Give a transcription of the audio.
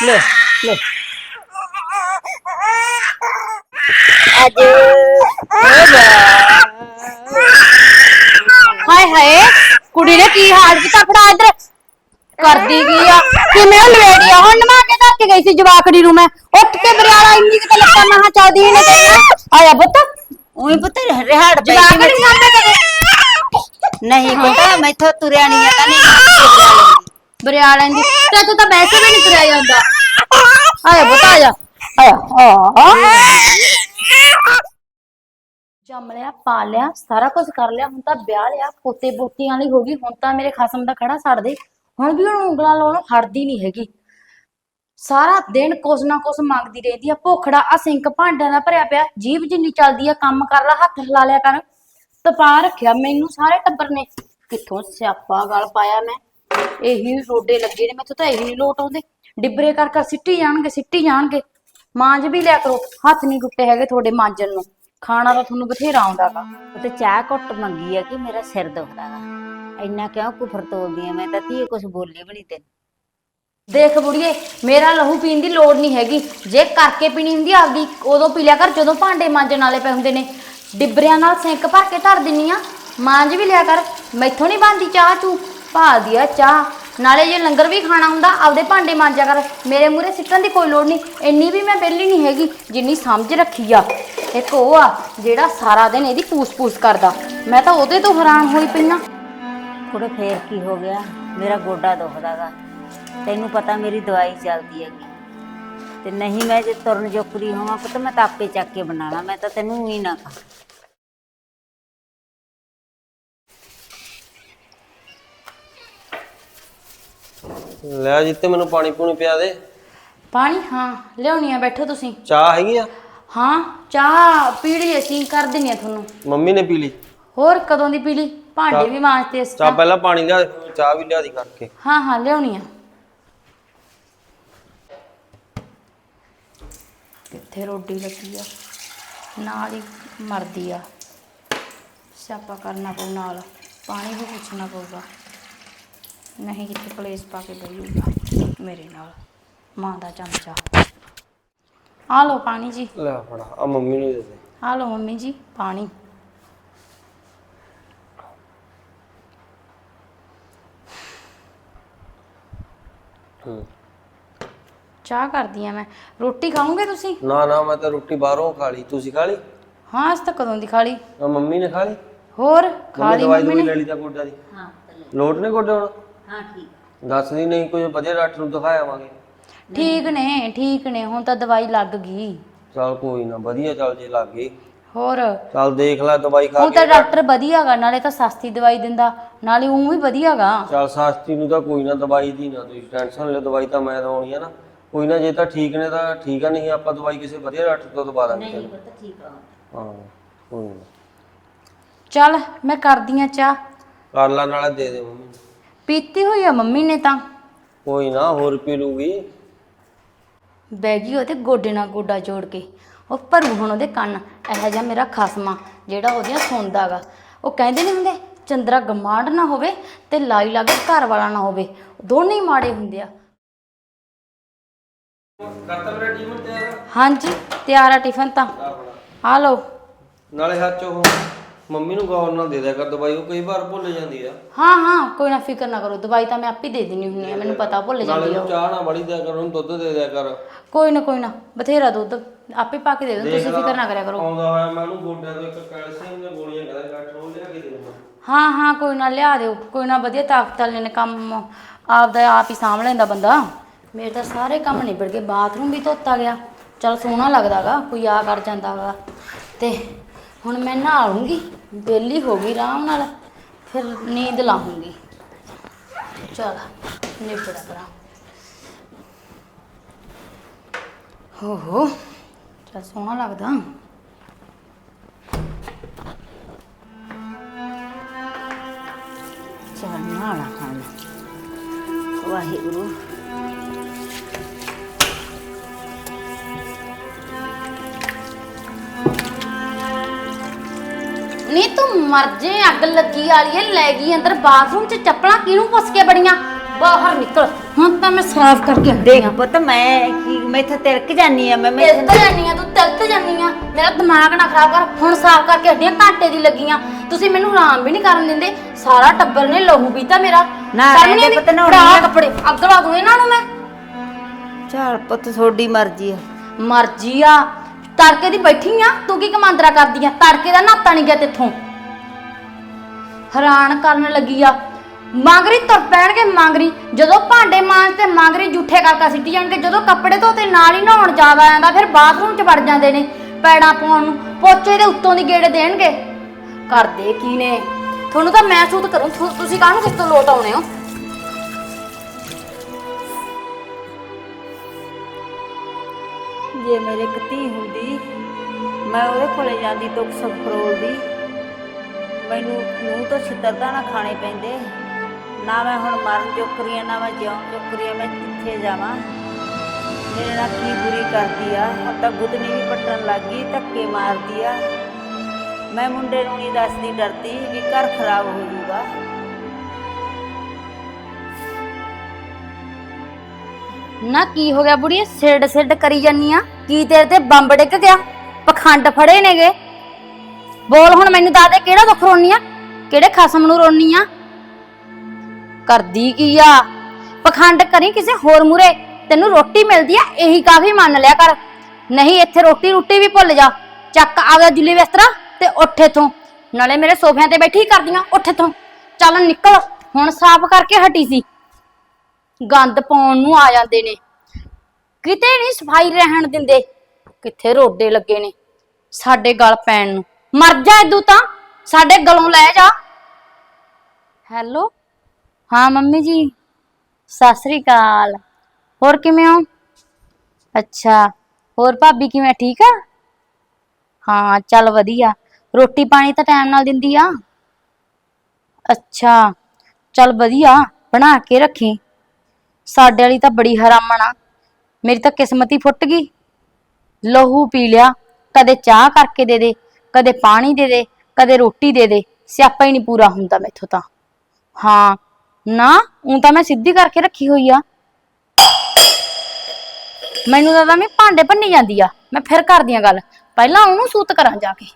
ਲੈ ਲੈ। ਅੱਜ ਹਾਏ ਹਾਏ ਕੁੜੀ ਨੇ ਕੀ ਹਾਲ ਕੀਤਾ ਫੜਾ ਇੱਧਰ? ਕਰਦੀ ਕੀ ਆ? ਕਿਵੇਂ ਲਵੇੜੀ ਆ? ਹੁਣ ਨਮਾ ਕੇ ਧੱਕ ਗਈ ਸੀ ਜਵਾਕੜੀ ਨੂੰ ਮੈਂ। ਉੱਠ ਕੇ ਬਰਿਆਲਾ ਇੰਨੀ ਕਿਤੇ ਲੱਤਾਂ ਮਹਾ ਚੱਲਦੀ ਨੇ ਤੇ ਆਇਆ ਪੁੱਤ? ਉਹੀ ਪੁੱਤ ਰਿਹਾੜ ਪਈ ਜਵਾਕੜੀ। ਸਾਹਮਣੇ ਕਦੇ? ਨਹੀਂ ਪੁੱਤ ਮੈਥੋਂ ਤੁਰਿਆ ਨਹੀਂ ਜਾਂਦਾ ਨਹੀਂ ਬਰਿਆਲਾ ਦੀ। ਤੇ ਤੂੰ ਤਾਂ ਵੈਸੇ ਵੀ ਨਹੀਂ ਤੁਰਿਆ ਜਾਂਦਾ। ਆਇਆ ਪੁੱਤ ਜਾ ਆਇਆ। ਆ ਜੰਮ ਲਿਆ, ਪਾ ਲਿਆ, ਸਾਰਾ ਕੁਝ ਕਰ ਲਿਆ। ਹੁਣ ਤਾਂ ਵਿਆਹ ਲਿਆ, ਪੋਤੇ ਪੋਤੀਆਂ ਵਾਲੀ ਹੋ ਗਈ। ਹੁਣ ਤਾਂ ਮੇਰੇ ਖਸਮ ਦਾ ਖੜਾ ਛੱਡ ਦੇ। ਹੁਣ ਵੀ ਉਹਨੂੰ ਉਂਗਲਾਂ ਲਾਉਣੋਂ ਹਟਦੀ ਨਹੀਂ ਹੈਗੀ। ਸਾਰਾ ਦਿਨ ਕੁਛ ਨਾ ਕੁਛ ਮੰਗਦੀ ਰਹਿੰਦੀ ਆ। ਭੁੱਖੜਾ ਆ ਸਿੰਕ ਭਾਂਡਿਆਂ ਦਾ ਭਰਿਆ ਪਿਆ। ਜੀਭ ਜਿੰਨੀ ਚੱਲਦੀ ਆ, ਕੰਮ ਕਰ ਲਾ, ਹੱਥ ਹਿਲਾ ਲਿਆ ਕਰ। ਤਪਾ ਰੱਖਿਆ ਮੈਨੂੰ ਸਾਰੇ ਟੱਬਰ ਨੇ। ਕਿੱਥੋਂ ਸਿਆਪਾ ਗਲ ਪਾਇਆ ਮੈਂ। ਇਹੀ ਰੋਡੇ ਲੱਗੇ ਨੇ ਮੈਥੋਂ ਤਾਂ ਇਹੀ ਨੀ ਲੋਟ ਆਉਂਦੇ। ਡਿਬਰੇ ਕਰ ਕਰ ਸਿੱਟੀ ਜਾਣਗੇ ਸਿੱਟੀ ਜਾਣਗੇ। ਮਾਂਜ ਵੀ ਲਿਆ ਕਰੋ ਹੱਥ ਨਹੀਂ ਟੁੱਟੇ ਹੈਗੇ ਤੁਹਾਡੇ ਮਾਂਜਣ ਨੂੰ। ਖਾਣਾ ਤਾਂ ਤੁਹਾਨੂੰ ਬਥੇਰਾ ਆਉਂਦਾਗਾ। ਤੇ ਚਾਹ ਘੁੱਟ ਮੰਗੀ ਆ ਕਿ ਮੇਰਾ ਸਿਰ ਦੁਖਦਾ ਗਾ ਇੰਨਾ ਕਿਉਂ ਕੁਫਰ ਤੋਲਦੀ ਆ? ਮੈਂ ਤਾਂ ਧੀਏ ਕੁਝ ਬੋਲੀ ਵੀ ਨਹੀਂ ਤੈਨੂੰ। ਦੇਖ ਬੁੜੀਏ ਮੇਰਾ ਲਹੂ ਪੀਣ ਦੀ ਲੋੜ ਨਹੀਂ ਹੈਗੀ। ਜੇ ਕਰਕੇ ਪੀਣੀ ਹੁੰਦੀ ਆਪਦੀ ਉਦੋਂ ਪੀ ਲਿਆ ਕਰ ਜਦੋਂ ਭਾਂਡੇ ਮਾਂਜਣ ਵਾਲੇ ਪਏ ਹੁੰਦੇ ਨੇ। ਡਿਬਰਿਆਂ ਨਾਲ ਸਿੰਕ ਭਰ ਕੇ ਧਰ ਦਿੰਨੀ ਆ। ਮਾਂਜ ਵੀ ਲਿਆ ਕਰ। ਮੈਥੋਂ ਨਹੀਂ ਬਣਦੀ ਚਾਹ ਚੂ ਭਾ ਦਿਆ ਚਾਹ। ਨਾਲੇ ਜੇ ਲੰਗਰ ਵੀ ਖਾਣਾ ਹੁੰਦਾ, ਆਪਦੇ ਭਾਂਡੇ ਮਾਂਜਿਆ ਕਰ। ਮੇਰੇ ਮੂਰੇ ਸਿੱਟਣ ਦੀ ਕੋਈ ਲੋੜ ਨਹੀਂ। ਇੰਨੀ ਵੀ ਮੈਂ ਵਿਹਲੀ ਨਹੀਂ ਹੈਗੀ, ਜਿੰਨੀ ਸਮਝ ਰੱਖੀ ਆ। ਇੱਕ ਉਹ ਆ, ਜਿਹੜਾ ਸਾਰਾ ਦਿਨ ਇਹਦੀ ਪੂਸ-ਪੂਸ ਕਰਦਾ। ਮੈਂ ਤਾਂ ਉਹਦੇ ਤੋਂ ਹੈਰਾਨ ਹੋਈ ਪਈ ਆ। ਕੁੜੇ, ਫੇਰ ਕੀ ਹੋ ਗਿਆ? ਮੇਰਾ ਗੋਡਾ ਦੁਖਦਾ ਗਾ ਤੈਨੂੰ ਪਤਾ ਮੇਰੀ ਦਵਾਈ ਚੱਲਦੀ ਹੈਗੀ। ਤੇ ਨਹੀਂ ਮੈਂ ਜੇ ਤੁਰਨ ਜੋਕਰੀ ਹੋਵਾਂ, ਪੁੱਤ ਮੈਂ ਤਾਂ ਆਪੇ ਚੱਕ ਕੇ ਬਣਾ ਬਣਾਣਾ। ਮੈਂ ਤਾਂ ਤੈਨੂੰ ਹੀ ਨਾ ਕਹਾਂ। ਲੈ ਜਿੱਤੇ ਮੈਨੂੰ ਪਾਣੀ ਪੂਣੀ ਪਿਆ ਦੇ। ਪਾਣੀ? ਹਾਂ ਲਿਆਉਣੀ ਆ ਬੈਠੋ ਤੁਸੀਂ। ਚਾਹ ਹੈਗੀ ਆ? ਹਾਂ ਚਾਹ ਪੀ ਲਈ ਅਸੀਂ ਕਰ ਦਿੰਨੇ ਆ ਤੁਹਾਨੂੰ। ਮੰਮੀ ਨੇ ਪੀ ਲਈ। ਹੋਰ ਕਦੋਂ ਦੀ ਪੀ ਲਈ? ਭਾਂਡੇ ਵੀ ਮਾਂਜਤੇ ਅਸੀਂ ਚਾਹ। ਪਹਿਲਾਂ ਪਾਣੀ ਲਿਆ ਚਾਹ ਵੀ ਲਿਆ ਦੀ ਕਰਕੇ। ਹਾਂ ਹਾਂ ਲਿਆਉਣੀ ਆ। ਕਿੱਥੇ ਰੋਟੀ ਲੱਗੀ ਆ? ਨਾਲ ਹੀ ਮਰਦੀ ਆ। ਸਿਆਪਾ ਕਰਨਾ ਪਊ ਨਾਲ। ਪਾਣੀ ਵੀ ਪੁੱਛਣਾ ਪਊਗਾ। ਨਹੀਂ ਕਿਤੇ ਕਲੇਸ਼ ਪਾ ਕੇ ਬਈਊਗਾ ਮੇਰੇ ਨਾਲ ਮਾਂ ਦਾ ਚਮਚਾ। ਆ ਲਓ ਪਾਣੀ ਜੀ। ਲੈ ਫੜਾ ਆ ਮੰਮੀ ਨੂੰ ਦੇ ਦੇ। ਆ ਲਓ ਮੰਮੀ ਜੀ ਪਾਣੀ। ਹੂੰ। ਚਾਹ ਕਰਦੀ ਆ ਮੈਂ। ਰੋਟੀ ਖਾਓਗੇ ਤੁਸੀਂ? ਨਾ ਨਾ ਮੈਂ ਤਾਂ ਰੋਟੀ ਬਾਹਰੋਂ ਖਾ ਲਈ। ਤੁਸੀਂ ਖਾ ਲਈ? ਹਾਂ ਅੱਜ ਤੱਕ ਕਦੋਂ ਦੀ ਖਾ ਲਈ। ਆ ਮੰਮੀ ਨੇ ਖਾ ਲਈ? ਹੋਰ ਖਾ ਲਈ ਦਵਾਈ ਮੰਮੀ ਦਵਾਈ ਨੇ? ਲੈ ਲਈ ਤਾਂ ਗੋਡਾ ਦੀ? ਹਾਂ ਲੋਟ ਨੇ ਗੋਡੇ ਹੁਣ? ਹਾਂ ਠੀਕ ਦੱਸ ਨਹੀਂ ਕੋਈ ਵਧੀਆ ਡਾਕਟਰ ਨੂੰ ਦਿਖਾਇਆਵਾਂਗੇ ਠੀਕ ਨੇ ਠੀਕ ਨੇ ਹੁਣ ਤਾਂ ਦਵਾਈ ਲੱਗ ਗਈ। ਚੱਲ ਕੋਈ ਨਾ ਵਧੀਆ ਚੱਲ ਜੇ ਲੱਗ ਗਈ। ਹੋਰ? ਚੱਲ ਦੇਖ ਲੈ ਦਵਾਈ ਖਾ ਹੁਣ ਕੇ ਤਾਂ ਡਾਕਟਰ ਵਧੀਆਗਾ ਨਾਲੇ ਤਾਂ ਸਸਤੀ ਦਵਾਈ ਦਿੰਦਾ ਨਾਲੇ ਉਹ ਵੀ ਵਧੀਆਗਾ। ਚੱਲ ਸਾਸਤੀ ਨੂੰ ਤਾਂ ਕੋਈ ਨਾ ਦਵਾਈ ਦੀ ਨਾ ਤੁਸੀਂ ਟੈਨਸ਼ਨ ਲਿਓ ਦਵਾਈ ਤਾਂ ਮੈਂ ਦਵਾਉਣੀ ਆ ਨਾ। ਕੋਈ ਨਾ ਜੇ ਤਾਂ ਠੀਕ ਨੇ ਤਾਂ ਠੀਕ ਆ ਨਹੀਂ ਆਪਾਂ ਦਵਾਈ ਕਿਸੇ ਵਧੀਆ ਡਾਕਟਰ ਤੋਂ ਦਵਾ ਦਾਂਗੇ ਨਹੀਂ ਪੁੱਤ ਠੀਕ ਆ। ਹਾਂ ਕੋਈ ਨਾ। ਚੱਲ ਮੈਂ ਕਰਦੀ ਆ ਚਾਹ। ਕਰ ਲਾ ਨਾਲੇ ਦੇ ਦੇ ਮੰਮੀ ਨੂੰ। ਪੀਤੀ ਹੋਈ ਆ ਮੰਮੀ ਨੇ ਤਾਂ? ਕੋਈ ਨਾ ਹੋਰ ਪੀ ਲੂਗੀ। ਬਹਿ ਗਈ ਉਹਦੇ ਗੋਡੇ ਨਾਲ ਗੋਡਾ ਜੋੜ ਕੇ। ਉਹ ਭਰੂ ਹੁਣ ਉਹਦੇ ਕੰਨ ਇਹੋ ਜਿਹਾ ਮੇਰਾ ਖਸਮਾ ਜਿਹੜਾ ਉਹਦੀਆਂ ਸੁਣਦਾਗਾ ਉਹ ਕਹਿੰਦੇ ਨਹੀਂ ਹੁੰਦੇ ਚੰਦਰਾ ਗਮਾਂਡ ਨਾ ਹੋਵੇ ਤੇ ਲਾਈ ਲੱਗ ਘਰ ਵਾਲਾ ਨਾ ਹੋਵੇ। ਦੋਨੇ ਹੀ ਮਾੜੇ ਹੁੰਦੇ ਆ। ਕਰਤਾ ਮੇਰਾ ਟੀਮ ਤਿਆਰ? ਹਾਂਜੀ ਤਿਆਰ ਆ ਟਿਫਨ ਤਾਂ। ਆ ਲਓ। ਨਾਲੇ ਹੱਥ ਉਹ ਮੰਮੀ ਨੂੰ ਗੌਰ ਨਾਲ ਦੇ ਦਿਆ ਕਰ ਦਵਾਈ ਉਹ ਕਈ ਵਾਰ ਭੁੱਲ ਜਾਂਦੀ ਆ। ਹਾਂ ਹਾਂ ਕੋਈ ਨਾ ਫਿਕਰ ਨਾ ਕਰੋ ਦਵਾਈ ਤਾਂ ਮੈਂ ਆਪੇ ਦੇ ਦਿੰਨੀ ਹੁੰਨੀ ਆ ਮੈਨੂੰ ਪਤਾ ਭੁੱਲ ਨਾਲੇ ਜਾਂਦੀ ਆ ਉਹਨੂੰ ਚਾਹ ਨਾ ਬੜੀ ਦਿਆ ਕਰ ਉਹਨੂੰ ਦੁੱਧ ਦੇ ਦਿਆ ਕਰ। ਕੋਈ ਨਾ ਕੋਈ ਨਾ ਬਥੇਰਾ ਦੁੱਧ ਆਪੇ ਪਾ ਕੇ ਦੇ ਦੋ ਤੁਸੀਂ ਫਿਕਰ ਨਾ ਕਰਿਆ ਕਰੋ। ਆਉਂਦਾ ਹੋਇਆ ਮੈਂ ਉਹਨੂੰ ਗੋਡਿਆਂ ਤੋਂ ਇੱਕ ਕੈਲਸ਼ੀਅਮ ਦੀਆਂ ਗੋਲੀਆਂ ਕਹਿੰਦਾ ਉਹ ਲਿਆ ਕੇ ਦੇਊਗਾ ਹਾਂ ਹਾਂ ਕੋਈ ਨਾ ਲਿਆ ਦਿਓ ਕੋਈ ਨਾ ਵਧੀਆ ਤਾਕਤ ਵਾਲੇ ਨੇ ਕੰਮ ਆਪਦਾ ਆਪ ਹੀ ਸਾਂਭ ਲੈਂਦਾ ਬੰਦਾ। ਮੇਰੇ ਤਾਂ ਸਾਰੇ ਕੰਮ ਨਿਬੜ ਗਏ ਬਾਥਰੂਮ ਵੀ ਧੋਤਾ ਗਿਆ ਚਲ ਸੋਹਣਾ ਲੱਗਦਾਗਾ ਕੋਈ ਆ ਕਰ ਜਾਂਦਾਗਾ ਤੇ ਹੁਣ ਮੈਂ ਨਹਾ ਲੂੰਗੀ ਵਿਹਲੀ ਹੋ ਗਈ ਆਰਾਮ ਨਾਲ, ਫਿਰ ਨੀਂਦ ਲਾਉਂਗੀ। ਚਲ ਨਿਬੜਾ ਕਰਾਂ। ਹੋ ਹੋ ਚਲ ਸੋਹਣਾ ਲੱਗਦਾ। ਚੱਲ ਨਾਲਾ ਖਾਣਾ ਵਾਹਿਗੁਰੂ। ਨੀ ਤੂੰ ਮਰ ਜੇ ਅੱਗ ਲੱਗੀ ਵਾਲੀ ਐ ਲੈ ਗਈ ਅੰਦਰ ਬਾਥਰੂਮ ਚ ਚੱਪਲਾਂ ਕਿਹਨੂੰ ਪੁੱਛ ਕੇ ਬੜੀਆਂ? ਬਾਹਰ ਨਿਕਲ ਹੁਣ ਤਾਂ ਮੈਂ ਸਾਫ਼ ਕਰਕੇ ਦੇਖ ਪੁੱਤ ਮੈਂ ਕੀ ਮੈਥੇ ਤਿਲਕ ਜਾਨੀ ਆ ਮੈਂ ਮੈਂ ਤਿਲਤ ਜਾਨੀ ਆ ਤੂੰ ਤਿਲਤ ਜਾਨੀ ਆ। ਮੇਰਾ ਦਿਮਾਗ ਨਾ ਖਰਾਬ ਕਰ ਹੁਣ ਸਾਫ਼ ਕਰਕੇ ਹੱਡੀਆਂ ਘਾਟੇ ਦੀ ਲੱਗੀਆਂ। ਤੁਸੀਂ ਮੈਨੂੰ ਆਰਾਮ ਵੀ ਨਹੀਂ ਕਰਨ ਦਿੰਦੇ ਸਾਰਾ ਟੱਬਰ ਨੇ ਲਹੂ ਪੀਤਾ ਮੇਰਾ। ਨਾ, ਨੀ ਪੁੱਤ ਆ। ਕੱਪੜੇ ਅੱਗ ਲਾ ਦੂੰ ਇਹਨਾਂ ਨੂੰ ਮੈਂ। ਚੱਲ ਪੁੱਤ ਤੁਹਾਡੀ ਮਰਜ਼ੀ ਆ। ਮਰਜ਼ੀ ਆ ਤੜਕੇ ਦੀ ਬੈਠੀ ਆ, ਤੂੰ ਕੀ ਕਮਾਂਦਰਾ ਕਰਦੀ ਆ? ਤੜਕੇ ਦਾ ਨਾਤਾ ਨਹੀਂ ਗਿਆ ਤੇਥੋਂ। ਹੈਰਾਨ ਕਰਨ ਲੱਗੀ ਆ। ਮੰਗਰੀ ਤੁਰ ਪੈਣਗੇ ਮੰਗਰੀ। ਜਦੋਂ ਭਾਂਡੇ ਮਾਂਜ ਤੇ ਮੰਗਰੀ ਜੂਠੇ ਕਾਕਾ ਸਿੱਟੀ ਜਾਣਗੇ, ਜਦੋਂ ਕੱਪੜੇ ਧੋਤੇ ਨਾਲ ਹੀ ਨਹਾਉਣ ਜ਼ਿਆਦਾ ਜਾਂਦਾ, ਫਿਰ ਬਾਥਰੂਮ 'ਚ ਵੜ ਜਾਂਦੇ ਨੇ ਪੈੜਾਂ ਪਾਉਣ ਨੂੰ। ਪੋਚੇ ਦੇ ਉੱਤੋਂ ਦੀ ਗੇੜੇ ਦੇਣਗੇ। ਕਰਦੇ ਕੀ ਨੇ? ਤੁਹਾਨੂੰ ਤਾਂ ਮੈਂ ਸੂਤ ਕਰੂੰ। ਤੁ- ਤੁਸੀਂ ਕਾਹਨੂੰ ਕਿਸ ਤੋਂ ਲੋਟ ਆਉਣੇ ਹੋ? ਜੇ ਮੇਰੇ ਕਤੀ ਹੁੰਦੀ, ਮੈਂ ਉਹਦੇ ਕੋਲੇ ਜਾਂਦੀ ਦੁੱਖ ਸੁੱਖ ਫਰੋਲਦੀ ਮੈਨੂੰ ਮੂੰਹ ਤੋਂ ਛਿੱਤਰਦਾ ਨਾ ਖਾਣੇ ਪੈਂਦੇ। ਨਾ ਮੈਂ ਹੁਣ ਮਰਨ ਚੁੱਕਰੀਆਂ ਨਾ ਮੈਂ ਜਿਉਂ ਚੁੱਕਰੀਆਂ ਮੈਂ ਕਿੱਥੇ ਜਾਵਾਂ? ਮੇਰੇ ਨਾਲ ਕੀ ਬੁਰੀ ਕਰਦੀ ਆ? ਹੁਣ ਤਾਂ ਗੁੱਦਨੀ ਵੀ ਪੱਟਣ ਲੱਗ ਗਈ, ਧੱਕੇ ਮਾਰਦੀ ਆ। ਮੈਂ ਮੁੰਡੇ ਨੂੰ ਨਹੀਂ ਦੱਸਦੀ, ਡਰਦੀ ਵੀ ਘਰ ਖਰਾਬ ਹੋ ਜੂਗਾ ਨਾ ਕੀ ਹੋ ਗਿਆ ਬੁੜੀਏ? ਸਿੱਡ ਸਿੱਡ ਕਰੀ ਜਾਨੀ ਆ। ਕੀ ਤੇਰੇ ਤੇ ਬੰਬ ਡਿੱਗ ਗਿਆ? ਪਖੰਡ ਫੜੇ ਨੇਗੇ। ਬੋਲ ਹੁਣ ਮੈਨੂੰ ਦੱਸ ਦੇ, ਕਿਹੜਾ ਦੁੱਖ ਰੋਣੀ ਆ? ਕਿਹੜੇ ਖਸਮ ਨੂੰ ਰੋਣੀ ਆ? ਕਰਦੀ ਕੀ ਆ? ਪਖੰਡ ਕਰੀ ਕਿਸੇ ਹੋਰ ਮੂਰੇ ਤੈਨੂੰ ਰੋਟੀ ਮਿਲਦੀ ਆ, ਇਹੀ ਕਾਫੀ ਮੰਨ ਲਿਆ ਕਰ। ਨਹੀਂ, ਇੱਥੇ ਰੋਟੀ ਰੋਟੀ ਵੀ ਭੁੱਲ ਜਾ। ਚੱਕ ਆਗਾ ਜੁਲੀ ਬਿਸਤਰਾ ਤੇ ਉੱਠ ਇੱਥੋਂ। ਨਾਲੇ ਮੇਰੇ ਸੋਫਿਆਂ ਤੇ ਬੈਠੀ ਕਰਦੀਆਂ, ਉੱਠ ਇੱਥੋਂ। ਚੱਲ ਨਿਕਲ। ਹੁਣ ਸਾਫ਼ ਕਰਕੇ ਹਟੀ ਸੀ। ਗੰਦ ਪਾਉਣ ਨੂੰ ਆ ਜਾਂਦੇ ਨੇ। ਕਿਤੇ ਨਹੀਂ ਸਫ਼ਾਈ ਰਹਿਣ ਦਿੰਦੇ। ਕਿੱਥੇ ਰੋਡੇ ਲੱਗੇ ਨੇ ਸਾਡੇ ਗਲ ਪੈਣ ਨੂੰ। ਮਰ ਜਾ ਇਦੂ ਤਾਂ ਸਾਡੇ ਗਲੋਂ ਲੈ ਜਾ। ਹੈਲੋ? ਹਾਂ ਮੰਮੀ ਜੀ। ਸਤਿ ਸ੍ਰੀ ਅਕਾਲ। ਹੋਰ ਕਿਵੇਂ ਹੋ? ਅੱਛਾ ਹੋਰ ਭਾਬੀ ਕਿਵੇਂ ਠੀਕ ਆ? ਹਾਂ ਚੱਲ ਵਧੀਆ। ਰੋਟੀ ਪਾਣੀ ਤਾਂ ਟਾਈਮ ਨਾਲ ਦਿੰਦੀ ਆ। ਅੱਛਾ ਚੱਲ ਵਧੀਆ। ਬਣਾ ਕੇ ਰੱਖੀ। ਸਾਡੇ ਵਾਲੀ ਤਾਂ ਬੜੀ ਹਰਾਮਣ ਆ। ਮੇਰੀ ਤਾਂ ਕਿਸਮਤ ਹੀ ਫੁੱਟ ਗਈ। ਲਹੂ ਪੀ ਲਿਆ, ਕਦੇ ਚਾਹ ਕਰਕੇ ਦੇ ਦੇ, ਕਦੇ ਪਾਣੀ ਦੇ ਦੇ, ਕਦੇ ਰੋਟੀ ਦੇ ਦੇ, ਸਿਆਪਾ ਹੀ ਨਹੀਂ ਪੂਰਾ ਹੁੰਦਾ ਮੈਥੋਂ ਤਾਂ। ਹਾਂ, ਨਾ ਉਹ ਤਾਂ ਮੈਂ ਸਿੱਧੀ ਕਰਕੇ ਰੱਖੀ ਹੋਈ ਆ। ਮੈਨੂੰ ਤਾਂ ਮੈਂ ਭਾਂਡੇ ਭੰਨੀ ਜਾਂਦੀ ਆ। ਮੈਂ ਫਿਰ ਕਰਦੀ ਆ ਗੱਲ। ਪਹਿਲਾਂ ਉਹਨੂੰ ਸੂਤ ਕਰਾਂ ਜਾ ਕੇ।